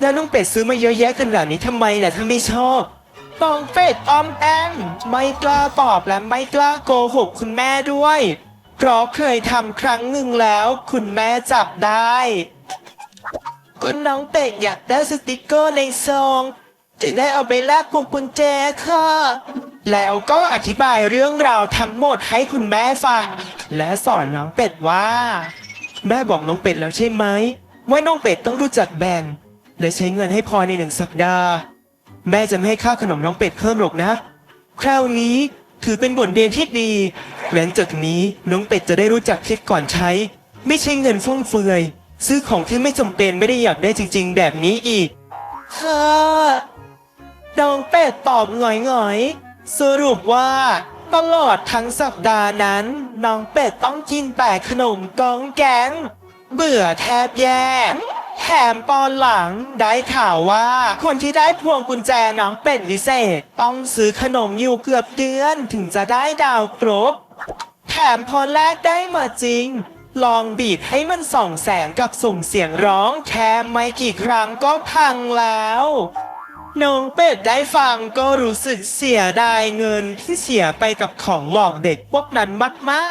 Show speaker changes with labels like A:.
A: แล้วน้องเป็ดซื้อมาเยอะแยะขนาดนี้ทำไมล่ะถ้าไม่ชอบน้องเป็ดออมแอมไม่กล้าตอบและไม่กล้าโกหกคุณแม่ด้วย เพราะเคยทำครั้งหนึ่งแล้ว คุณแม่จับได้คุณน้องเป็ดอยากได้สติกเกอร์ในซองจะได้เอาไปแลกพวงกุญแจค่ะ แล้วก็อธิบายเรื่องราวทั้งหมดให้คุณแม่ฟัง และสอนน้องเป็ดว่า แม่บอกน้องเป็ดแล้วใช่ไหมว่าน้องเป็ดต้องรู้จักแบ่ง และใช้เงินให้พอในหนึ่งสัปดาห์ แม่จะไม่ให้ค่าขนมน้องเป็ดเพิ่มหรอกนะ คราวนี้ถือเป็นบทเรียนที่ดี หลังจากนี้น้องเป็ดจะได้รู้จักคิดก่อนใช้ ไม่ใช่เงินฟุ่มเฟือย ซื้อของที่ไม่จำเป็นไม่ได้อยากได้จริง ๆ แบบนี้อีกค่ะน้องเป็ดตอบหงอยๆ สรุปว่า ตลอดทั้งสัปดาห์นั้น น้องเป็ดต้องกินแต่ขนมกองแกงเบื่อแทบแย่ แถมตอนหลังได้ข่าวว่า คนที่ได้พวงกุญแจน้องเป็ดวิเศษ ต้องซื้อขนมอยู่เกือบเดือนถึงจะได้ดาวครบ แถมพอแลกได้มาจริง ลองบีบให้มันส่องแสงกับส่งเสียงร้องแค่ไม่กี่ครั้งก็พังแล้วน้องเป็ดได้ฟังก็รู้สึกเสียดายเงินที่เสียไปกับของหลอกเด็กพวกนั้นมากๆ